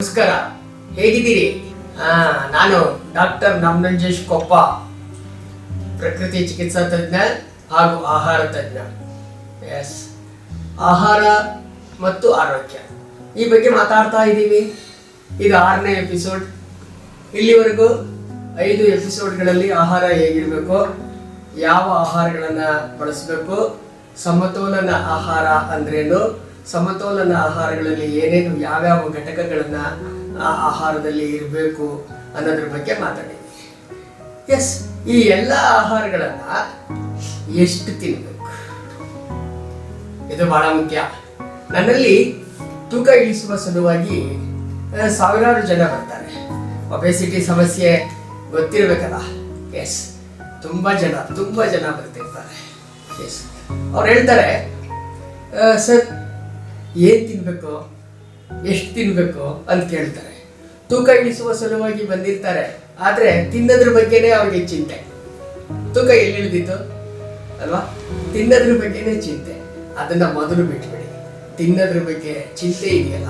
ನಮಸ್ಕಾರ. ಹೇಗಿದ್ದೀರಿ? ನಾನು ಡಾಕ್ಟರ್ ನಮ್ನಂಜೇಶ್ ಕೊಪ್ಪ, ಪ್ರಕೃತಿ ಚಿಕಿತ್ಸಾ ತಜ್ಞ ಹಾಗೂ ಆಹಾರ ತಜ್ಞ. ಎಸ್ ಆಹಾರ ಮತ್ತು ಆರೋಗ್ಯ. ಈ ಬಗ್ಗೆ ಮಾತಾಡ್ತಾ ಇದ್ದೀವಿ. ಇದು ಆರನೇ ಎಪಿಸೋಡ್. ಇಲ್ಲಿವರೆಗೂ ಐದು ಎಪಿಸೋಡ್ಗಳಲ್ಲಿ ಆಹಾರ ಹೇಗಿರಬೇಕು, ಯಾವ ಆಹಾರಗಳನ್ನು ಬಳಸಬೇಕು, ಸಮತೋಲನ ಆಹಾರ ಅಂದ್ರೇನು ಸಮತೋಲನ ಆಹಾರಗಳಲ್ಲಿ ಏನೇನು ಯಾವ್ಯಾವ ಘಟಕಗಳನ್ನು ಆಹಾರದಲ್ಲಿ ಇರಬೇಕು ಅನ್ನೋದ್ರ ಬಗ್ಗೆ ಮಾತಾಡಿದ್ವಿ. ಎಸ್ ಈ ಎಲ್ಲ ಆಹಾರಗಳನ್ನು ಎಷ್ಟು ತಿನ್ನಬೇಕು ಇದು ಬಹಳ ಮುಖ್ಯ. ನನ್ನಲ್ಲಿ ತೂಕ ಇಳಿಸುವ ಸಲುವಾಗಿ ಸಾವಿರಾರು ಜನ ಬರ್ತಾರೆ. ಒಬೆಸಿಟಿ ಸಮಸ್ಯೆ ಗೊತ್ತಿರಬೇಕಲ್ಲ? ಎಸ್ ತುಂಬ ಜನ ತುಂಬ ಜನ ಬರ್ತಿರ್ತಾರೆ. ಎಸ್ ಅವ್ರು ಹೇಳ್ತಾರೆ ಸರ್ ಏನು ತಿನ್ನಬೇಕು ಎಷ್ಟು ತಿನ್ನಬೇಕು ಅಂತ ಕೇಳ್ತಾರೆ. ತೂಕ ಇಳಿಸುವ ಸಲುವಾಗಿ ಬಂದಿರ್ತಾರೆ. ಆದರೆ ತಿನ್ನೋದ್ರ ಬಗ್ಗೆನೇ ಅವ್ರಿಗೆ ಚಿಂತೆ. ತೂಕ ಎಲ್ಲಿ ಇಳಿದಿತ್ತು? ಅಲ್ವಾ? ತಿನ್ನೋದ್ರ ಬಗ್ಗೆನೇ ಚಿಂತೆ. ಅದನ್ನ ಮೊದಲು ಬಿಟ್ಬಿಡಿ. ತಿನ್ನೋದ್ರ ಬಗ್ಗೆ ಚಿಂತೆ ಇದೆಯಲ್ಲ,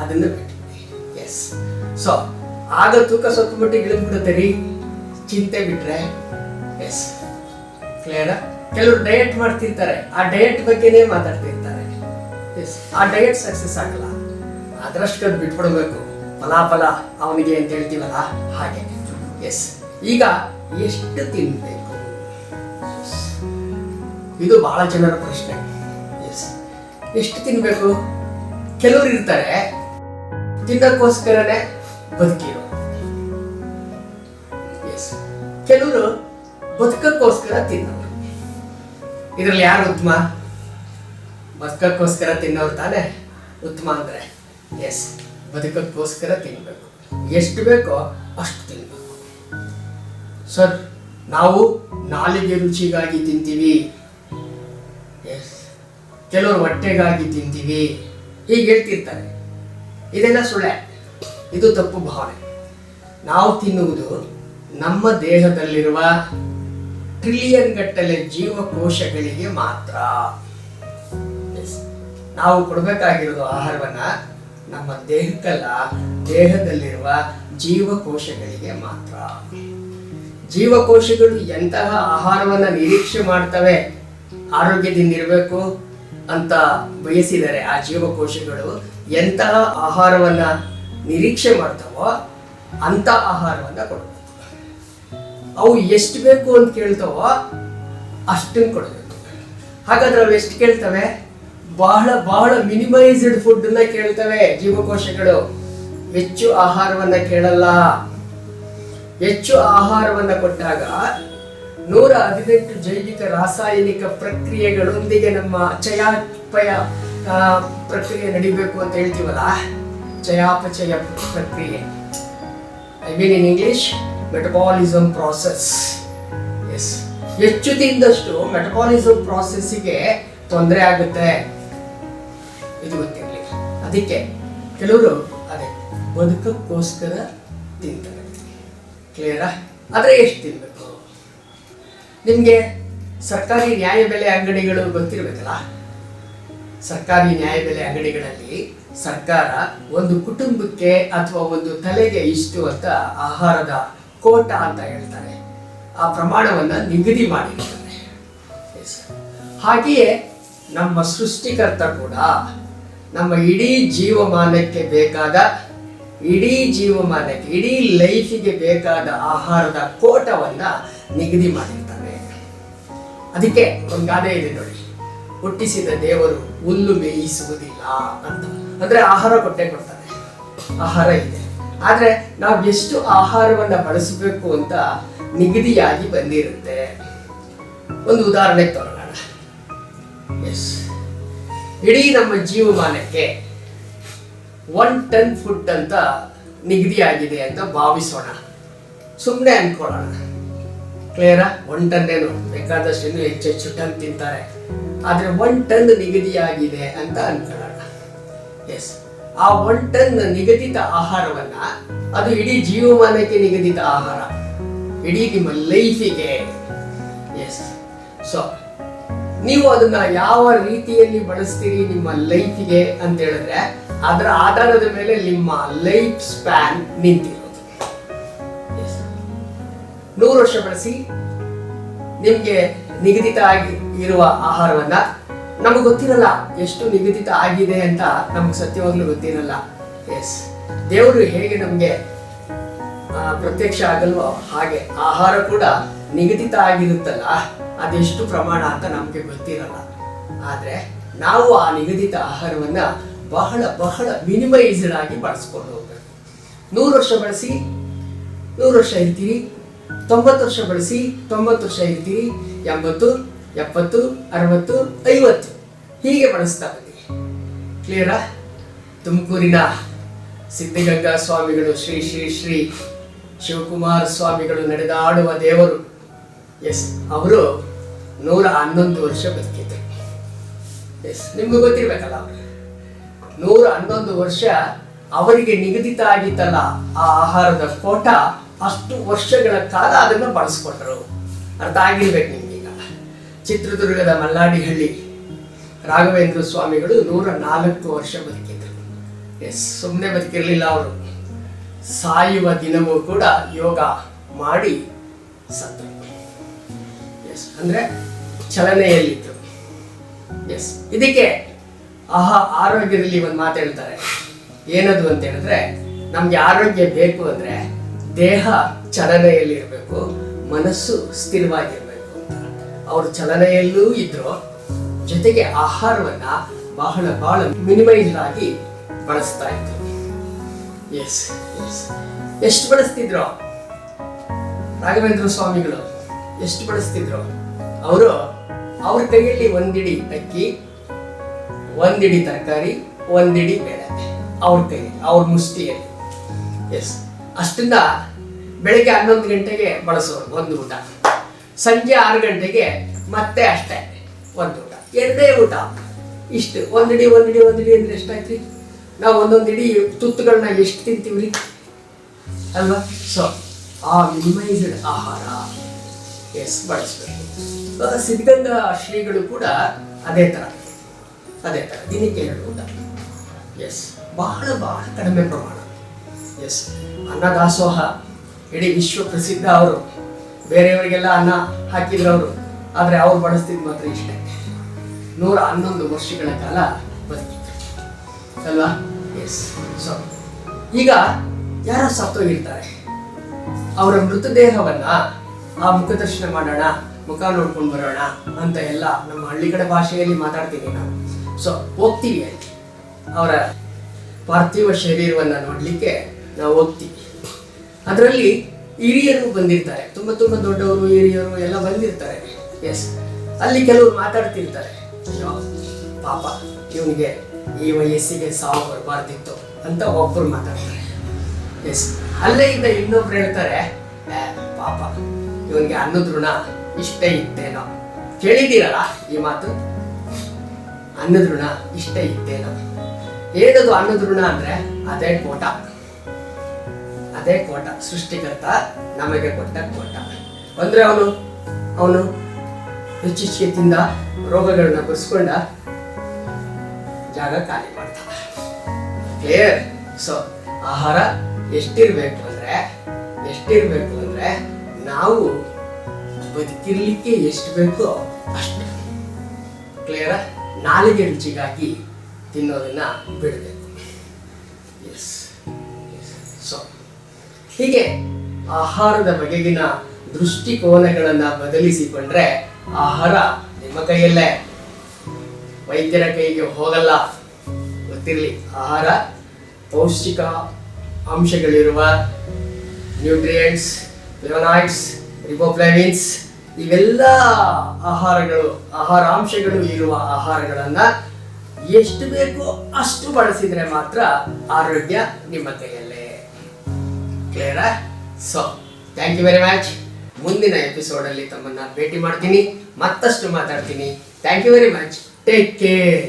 ಅದನ್ನ ಬಿಟ್ಬಿಡಿ. ಎಸ್ ಸೊ ಆಗ ತೂಕ ಸ್ವಲ್ಪ ಮಟ್ಟಿಗೆ ಇಳಿದ್ಬಿಡುತ್ತೆ ರೀ. ಚಿಂತೆ ಬಿಟ್ರೆ ಎಸ್ ಕ್ಲಿಯರ್ ಕೆಲವರು ಡಯಟ್ ಮಾಡ್ತಿರ್ತಾರೆ. ಆ ಡಯಟ್ ಬಗ್ಗೆನೇ ಮಾತಾಡ್ತಿರ್ತಾರೆ ಆ ಡಯಟ್ ಸಕ್ಸಸ್ ಆಗಲ್ಲ. ಅದರಷ್ಟು ಅದು ಬಿಟ್ಬಿಡ್ಬೇಕು ಫಲಾಫಲ ಅವನಿಗೆ ಅಂತ ಹೇಳ್ತೀವಲ್ಲ, ಹಾಗೆ. ಎಸ್ ಈಗ ಎಷ್ಟು ತಿನ್ಬೇಕು? ಇದು ಬಹಳ ಜನರ ಪ್ರಶ್ನೆ. ಎಸ್ ಎಷ್ಟು ತಿನ್ಬೇಕು? ಕೆಲವರು ಇರ್ತಾರೆ, ತಿನ್ನಕ್ಕೋಸ್ಕರನೇ ಬದುಕಿರೋ. ಎಸ್ ಕೆಲವರು ಬದುಕಕ್ಕೋಸ್ಕರ ತಿನ್ನೋರು. ಇದರಲ್ಲಿ ಯಾರು ಉತ್ತಮ? ಬದುಕಕ್ಕೋಸ್ಕರ ತಿನ್ನೋರು ತಾನೇ ಉತ್ತಮ ಅಂದ್ರೆ. ಎಸ್ ಬದುಕಕ್ಕೋಸ್ಕರ ತಿನ್ನಬೇಕು ಎಷ್ಟು ಬೇಕೋ ಅಷ್ಟು ತಿನ್ನಬೇಕು ಸರ್ ನಾವು ನಾಲಿಗೆ ರುಚಿಗಾಗಿ ತಿಂತೀವಿ. ಎಸ್ ಕೆಲವರು ಹೊಟ್ಟೆಗಾಗಿ ತಿಂತೀವಿ. ಹೀಗೆ ಹೇಳ್ತಿರ್ತಾರೆ. ಇದೆಲ್ಲ ಸುಳ್ಳೆ. ಇದು ತಪ್ಪು ಭಾವನೆ. ನಾವು ತಿನ್ನುವುದು ನಮ್ಮ ದೇಹದಲ್ಲಿರುವ ಟ್ರಿಲಿಯನ್ ಗಟ್ಟಲೆ ಜೀವಕೋಶಗಳಿಗೆ ಮಾತ್ರ. ನಾವು ಕೊಡಬೇಕಾಗಿರೋದು ಆಹಾರವನ್ನ ನಮ್ಮ ದೇಹಕ್ಕಲ್ಲ, ದೇಹದಲ್ಲಿರುವ ಜೀವಕೋಶಗಳಿಗೆ ಮಾತ್ರ. ಜೀವಕೋಶಗಳು ಎಂತಹ ಆಹಾರವನ್ನ ನಿರೀಕ್ಷೆ ಮಾಡ್ತವೆ ಆರೋಗ್ಯದಿಂದ ಇರಬೇಕು ಅಂತ ಬಯಸಿದರೆ ಆ ಜೀವಕೋಶಗಳು ಎಂತಹ ಆಹಾರವನ್ನ ನಿರೀಕ್ಷೆ ಮಾಡ್ತವೋ ಅಂತ ಆಹಾರವನ್ನ ಕೊಡಬೇಕು. ಅವು ಎಷ್ಟು ಬೇಕು ಅಂತ ಕೇಳ್ತಾವೋ ಅಷ್ಟನ್ನು ಕೊಡಬೇಕು. ಹಾಗಾದ್ರೆ ಅವು ಎಷ್ಟು ಕೇಳ್ತವೆ? ಬಹಳ ಬಹಳ ಮಿನಿಮೈಸ್ಡ್ ಫುಡ್ ಅನ್ನ ಕೇಳ್ತವೆ ಜೀವಕೋಶಗಳು. ಹೆಚ್ಚು ಆಹಾರವನ್ನ ಕೇಳಲ್ಲ. ಹೆಚ್ಚು ಆಹಾರವನ್ನ ಕೊಟ್ಟಾಗ ನೂರ ಹದಿನೆಂಟು ಜೈವಿಕ ರಾಸಾಯನಿಕ ಪ್ರಕ್ರಿಯೆಗಳೊಂದಿಗೆ ನಮ್ಮ ಚಯಾಪಯ ಪ್ರಕ್ರಿಯೆ ನಡಿಬೇಕು ಅಂತ ಹೇಳ್ತೀವಲ್ಲ? ಚಯಾಪಚಯ ಪ್ರಕ್ರಿಯೆ. I mean in English metabolism process yes ಹೆಚ್ಚು ತಿಂದಷ್ಟು ಮೆಟಬಾಲಿಸಮ್ ಪ್ರಾಸೆಸ್ಸಿಗೆ ತೊಂದರೆ ಆಗುತ್ತೆ. ಇದು ಗೊತ್ತಿರಲಿಲ್ಲ. ಅದಕ್ಕೆ ಕೆಲವರು ಅದೇ ಬದುಕಕ್ಕೋಸ್ಕರ ತಿಂತಾರೆ. ಕ್ಲಿಯರಾ ಆದರೆ ಎಷ್ಟು ತಿನ್ನಬೇಕು ನಿಮಗೆ ಸರ್ಕಾರಿ ನ್ಯಾಯಬೆಲೆ ಅಂಗಡಿಗಳು ಗೊತ್ತಿರಬೇಕಲ್ಲ? ಸರ್ಕಾರಿ ನ್ಯಾಯಬೆಲೆ ಅಂಗಡಿಗಳಲ್ಲಿ ಸರ್ಕಾರ ಒಂದು ಕುಟುಂಬಕ್ಕೆ ಅಥವಾ ಒಂದು ತಲೆಗೆ ಇಷ್ಟು ಅಂತ ಆಹಾರದ ಕೋಟ ಅಂತ ಹೇಳ್ತಾರೆ. ಆ ಪ್ರಮಾಣವನ್ನು ನಿಗದಿ ಮಾಡಿರ್ತಾರೆ. ಹಾಗೆಯೇ ನಮ್ಮ ಸೃಷ್ಟಿಕರ್ತ ಕೂಡ ನಮ್ಮ ಇಡೀ ಜೀವಮಾನಕ್ಕೆ ಬೇಕಾದ, ಇಡೀ ಜೀವಮಾನಕ್ಕೆ, ಇಡೀ ಲೈಫಿಗೆ ಬೇಕಾದ ಆಹಾರದ ಕೋಟವನ್ನ ನಿಗದಿ ಮಾಡಿರ್ತಾನೆ. ಅದಕ್ಕೆ ಒಂದು ಗಾದೆ ಇದೆ ನೋಡಿ. ಹುಟ್ಟಿಸಿದ ದೇವರು ಹುಲ್ಲು ಮೇಯಿಸುವುದಿಲ್ಲ ಅಂತ. ಅಂದ್ರೆ ಆಹಾರ ಕೊಟ್ಟೆ ಕೊಡ್ತಾರೆ ಆಹಾರ ಇದೆ. ಆದ್ರೆ ನಾವು ಎಷ್ಟು ಆಹಾರವನ್ನ ಬಳಸಬೇಕು ಅಂತ ನಿಗದಿಯಾಗಿ ಬಂದಿರುತ್ತೆ. ಒಂದು ಉದಾಹರಣೆ ತಗೊಳ್ಳೋಣ ಎಸ್ ಇಡೀ ನಮ್ಮ ಜೀವಮಾನಕ್ಕೆ ಒನ್ ಟನ್ ಫುಡ್ ಅಂತ ನಿಗದಿಯಾಗಿದೆ ಅಂತ ಭಾವಿಸೋಣ. ಸುಮ್ಮನೆ ಅನ್ಕೊಳ್ಳೋಣ. ಕ್ಲಿಯರಾ ಒನ್ ಟನ್ ಏನು? ಬೇಕಾದಷ್ಟು ಇನ್ನೂ ಹೆಚ್ಚು ಹೆಚ್ಚು ಟನ್ ತಿಂತಾರೆ. ಆದರೆ ಒನ್ ಟನ್ ನಿಗದಿಯಾಗಿದೆ ಅಂತ ಅನ್ಕೊಳ್ಳೋಣ. ಎಸ್ ಆ ಒನ್ ಟನ್ ನಿಗದಿತ ಆಹಾರವನ್ನ, ಅದು ಇಡೀ ಜೀವಮಾನಕ್ಕೆ ನಿಗದಿತ ಆಹಾರ. ಇಡೀ ನಿಮ್ಮ ಲೈಫಿಗೆ ಎಸ್ ಸೊ ನೀವು ಅದನ್ನ ಯಾವ ರೀತಿಯಲ್ಲಿ ಬಳಸ್ತೀರಿ ನಿಮ್ಮ ಲೈಫಿಗೆ ಅಂತ ಹೇಳಿದ್ರೆ, ಅದರ ಆಧಾರದ ಮೇಲೆ ನಿಮ್ಮ ಲೈಫ್ ಸ್ಪ್ಯಾನ್ ನಿಂತಿರೋದು. ನೂರು ವರ್ಷ ಬಳಸಿ ನಿಮ್ಗೆ ನಿಗದಿತ ಆಗಿ ಇರುವ ಆಹಾರವನ್ನ, ನಮಗೆ ಗೊತ್ತಿರಲ್ಲ ಎಷ್ಟು ನಿಗದಿತ ಆಗಿದೆ ಅಂತ ನಮ್ಗೆ ಸತ್ಯವಾಗ್ಲೂ ಗೊತ್ತಿರಲ್ಲ. ಎಸ್ ದೇವರು ಹೇಗೆ ನಮಗೆ ಪ್ರತ್ಯಕ್ಷ ಆಗಲ್ವೋ ಹಾಗೆ ಆಹಾರ ಕೂಡ ನಿಗದಿತ ಆಗಿರುತ್ತಲ್ಲ ಅದೆಷ್ಟು ಪ್ರಮಾಣ ಅಂತ ನಮಗೆ ಗೊತ್ತಿರಲ್ಲ. ಆದರೆ ನಾವು ಆ ನಿಗದಿತ ಆಹಾರವನ್ನ ಬಹಳ ಬಹಳ ಮಿನಿಮೈಸ್ಡ್ ಆಗಿ ಬಳಸ್ಕೊಂಡು ಹೋಗ್ಬೇಕು. ನೂರು ವರ್ಷ ಬಳಸಿ, ನೂರು ವರ್ಷ ಇರ್ತೀರಿ. ತೊಂಬತ್ತು ವರ್ಷ ಬಳಸಿ, ತೊಂಬತ್ತು ವರ್ಷ ಇರ್ತೀರಿ. ಎಂಬತ್ತು, ಎಪ್ಪತ್ತು, ಅರವತ್ತು, ಐವತ್ತು. ಹೀಗೆ ಬಳಸ್ತಾ ಬನ್ನಿ. ಕ್ಲಿಯರಾ ತುಮಕೂರಿನ ಸಿದ್ಧಗಂಗಾ ಸ್ವಾಮಿಗಳು, ಶ್ರೀ ಶ್ರೀ ಶ್ರೀ ಶಿವಕುಮಾರ ಸ್ವಾಮಿಗಳು ನಡೆದಾಡುವ ದೇವರು. ಎಸ್ ಅವರು ನೂರ ಹನ್ನೊಂದು ವರ್ಷ ಬದುಕಿದ್ರು. ಎಸ್ ನಿಮ್ಗೆ ಗೊತ್ತಿರ್ಬೇಕಲ್ಲ. ನೂರ ಹನ್ನೊಂದು ವರ್ಷ ಅವರಿಗೆ ನಿಗದಿತ ಆಗಿತ್ತಲ್ಲ, ಆ ಆಹಾರದ ಕೋಟ ಅಷ್ಟು ವರ್ಷಗಳ ಕಾಲ ಅದನ್ನು ಬಳಸ್ಕೊಟ್ರು ಅರ್ಥ ಆಗಿರ್ಬೇಕು ನಿಮ್ಗೀಗ. ಚಿತ್ರದುರ್ಗದ ಮಲ್ಲಾಡಿಹಳ್ಳಿ ರಾಘವೇಂದ್ರ ಸ್ವಾಮಿಗಳು ನೂರ ನಾಲ್ಕು ವರ್ಷ ಬದುಕಿದ್ರು. ಎಸ್ ಸುಮ್ಮನೆ ಬದುಕಿರಲಿಲ್ಲ ಅವರು. ಸಾಯುವ ದಿನವೂ ಕೂಡ ಯೋಗ ಮಾಡಿ ಸತ್ತರು. ಎಸ್ ಅಂದ್ರೆ ಚಲನೆಯಲ್ಲಿತ್ತು. ಎಸ್ ಇದಕ್ಕೆ ಆಹಾ, ಆರೋಗ್ಯದಲ್ಲಿ ಒಂದು ಮಾತು ಹೇಳ್ತಾರೆ. ಏನದು ಅಂತ ಹೇಳಿದ್ರೆ, ನಮ್ಗೆ ಆರೋಗ್ಯ ಬೇಕು ಅಂದ್ರೆ ದೇಹ ಚಲನೆಯಲ್ಲಿರಬೇಕು, ಮನಸ್ಸು ಸ್ಥಿರವಾಗಿರ್ಬೇಕು ಅಂತ. ಅವರು ಚಲನೆಯಲ್ಲೂ ಇದ್ರು. ಜೊತೆಗೆ ಆಹಾರವನ್ನ ಬಹಳ ಬಹಳ ಮಿನಿಮೈಸ್ ಆಗಿ ಬಳಸ್ತಾ ಇದ್ರು. ಎಸ್ ಎಸ್ ಎಷ್ಟು ಬಳಸ್ತಿದ್ರು ರಾಘವೇಂದ್ರ ಸ್ವಾಮಿಗಳು. ಎಷ್ಟು ಬಳಸ್ತಿದ್ರು? ಅವರು ಅವ್ರ ಕೈಯಲ್ಲಿ ಒಂದಿಡಿ ಅಕ್ಕಿ, ಒಂದಿಡಿ ತರಕಾರಿ, ಒಂದಿಡಿ ಬೇಳೆ. ಅವ್ರ ಕೈಯಲ್ಲಿ, ಅವ್ರ ಮುಷ್ಟಿಯಲ್ಲಿ. ಎಸ್ ಅಷ್ಟಿಂದ ಬೆಳಗ್ಗೆ ಹನ್ನೊಂದು ಗಂಟೆಗೆ ಬಳಸೋರು, ಒಂದು ಊಟ. ಸಂಜೆ ಆರು ಗಂಟೆಗೆ ಮತ್ತೆ ಅಷ್ಟೇ, ಒಂದು ಊಟ. ಎರಡೇ ಊಟ. ಇಷ್ಟು. ಒಂದಿಡಿ ಒಂದಿಡಿ ಒಂದಿಡಿ ಅಂದ್ರೆ ಎಷ್ಟಾಯ್ತ್ರಿ? ನಾವು ಒಂದೊಂದು ಇಡೀ ತುತ್ತುಗಳನ್ನ ಎಷ್ಟು ತಿಂತೀವಿ ಅಲ್ವಾ? ಸೊ ಆ ಮಿನಿಮೈಸ್ಡ್ ಆಹಾರ ಎಸ್ ಬಳಸಬೇಕು ಸಿದ್ಧಗಂಗಾ ಶ್ರೀಗಳು ಕೂಡ ಅದೇ ಥರ ಅದೇ ಥರ ದಿನಕ್ಕೆ ಎರಡು ಊಟ ಎಸ್ ಬಹಳ ಬಹಳ ಕಡಿಮೆ ಪ್ರಮಾಣ. ಎಸ್ ಅನ್ನದಾಸೋಹ ಇಡೀ ವಿಶ್ವ ಪ್ರಸಿದ್ಧ ಅವರು. ಬೇರೆಯವರಿಗೆಲ್ಲ ಅನ್ನ ಹಾಕಿದ್ರು ಅವರು ಆದರೆ ಅವ್ರು ಬಳಸ್ತಿದ್ದು ಮಾತ್ರ ಇಷ್ಟೇ. ನೂರ ಹನ್ನೊಂದು ವರ್ಷಗಳ ಕಾಲ ಬದುಕಿದ್ರು ಅಲ್ವಾ? ಎಸ್ ಸೊ ಈಗ ಯಾರೋ ಸತ್ತೋಗಿರ್ತಾರೆ. ಅವರ ಮೃತದೇಹವನ್ನ ಆ ಮುಖದರ್ಶನ ಮಾಡೋಣ ಮುಖ ನೋಡ್ಕೊಂಡು ಬರೋಣ ಅಂತ ಎಲ್ಲ ನಮ್ಮ ಹಳ್ಳಿ ಕಡೆ ಭಾಷೆಯಲ್ಲಿ ಮಾತಾಡ್ತೀನಿ ನಾವು ಸೊ ಹೋಗ್ತೀವಿ. ಅಲ್ಲಿ ಅವರ ಪಾರ್ಥಿವ ಶರೀರವನ್ನ ನೋಡ್ಲಿಕ್ಕೆ ನಾವು ಹೋಗ್ತೀವಿ. ಅದರಲ್ಲಿ ಹಿರಿಯರು ಬಂದಿರ್ತಾರೆ. ತುಂಬ ತುಂಬ ದೊಡ್ಡವರು ಹಿರಿಯರು ಎಲ್ಲ ಬಂದಿರ್ತಾರೆ. ಎಸ್ ಅಲ್ಲಿ ಕೆಲವರು ಮಾತಾಡ್ತಿರ್ತಾರೆ. ಪಾಪ ಇವನಿಗೆ ಈ ವಯಸ್ಸಿಗೆ ಸಾವು ಬರಬಾರ್ದಿತ್ತು ಅಂತ ಒಬ್ಬರು ಮಾತಾಡ್ತಾರೆ. ಎಸ್ ಅಲ್ಲೇ ಇದ್ದ ಇನ್ನೊಬ್ರು ಹೇಳ್ತಾರೆ "ಏ, ಪಾಪ ಇವನಿಗೆ ಅನ್ನದ ಇಷ್ಟ ಇತ್ತೇನೋ ಕೇಳಿದ್ದೀರಲ್ಲ ಈ ಮಾತು? ಅನ್ನದ ಇಷ್ಟ ಇತ್ತೇನೋ ಏನದು ಅನ್ನದ ಋಣ ಅಂದ್ರೆ ಅದೇ ಕೋಟ. ಅದೇ ಕೋಟ. ಸೃಷ್ಟಿಕರ್ತ ನಮಗೆ ಕೊಟ್ಟ ಕೋಟ. ಅಂದ್ರೆ ಅವನು ಅವನು ಹೆಚ್ಚಿಚ್ಚಿಗೆ ತಿಂದ ರೋಗಗಳನ್ನ ಬರ್ಸ್ಕೊಂಡ ಜಾಗ ಖಾಲಿ ಕ್ಲಿಯರ್ ಸೊ ಆಹಾರ ಎಷ್ಟಿರ್ಬೇಕು ಅಂದ್ರೆ ಎಷ್ಟಿರ್ಬೇಕು ಅಂದ್ರೆ ನಾವು ಬದುಕಿರ್ಲಿಕ್ಕೆ ಎಷ್ಟು ಬೇಕೋ ಅಷ್ಟು ಕ್ಲಿಯರ ನಾಲಿಗೆ ರುಚಿಗಾಗಿ ತಿನ್ನೋದನ್ನ ಬಿಡಬೇಕು. ಎಸ್ ಸೊ ಹೀಗೆ ಆಹಾರದ ಬಗೆಗಿನ ದೃಷ್ಟಿಕೋನಗಳನ್ನ ಬದಲಿಸಿಕೊಂಡ್ರೆ ಆಹಾರ ನಿಮ್ಮ ಕೈಯಲ್ಲೇ. ವೈದ್ಯರ ಕೈಗೆ ಹೋಗಲ್ಲ. ಗೊತ್ತಿರಲಿ, ಆಹಾರ ಪೌಷ್ಟಿಕ ಅಂಶಗಳಿರುವ ನ್ಯೂಟ್ರಿಯೆಂಟ್ಸ್ ಫ್ಲೇವನಾಯ್ಡ್ಸ್ ರಿಬೋಫ್ಲೇವಿನ್ಸ್ ಇವೆಲ್ಲ ಆಹಾರಗಳು, ಆಹಾರಾಂಶಗಳು ಇರುವ ಆಹಾರಗಳನ್ನ ಎಷ್ಟು ಬೇಕೋ ಅಷ್ಟು ಬಳಸಿದ್ರೆ ಮಾತ್ರ ಆರೋಗ್ಯ ನಿಮ್ಮ ಕೈಯಲ್ಲೇ ಕ್ಲಿಯರಾ so thank you very much ಮುಂದಿನ ಎಪಿಸೋಡಲ್ಲಿ ತಮ್ಮನ್ನ ಭೇಟಿ ಮಾಡ್ತೀನಿ. ಮತ್ತಷ್ಟು ಮಾತಾಡ್ತೀನಿ. Thank you very much take care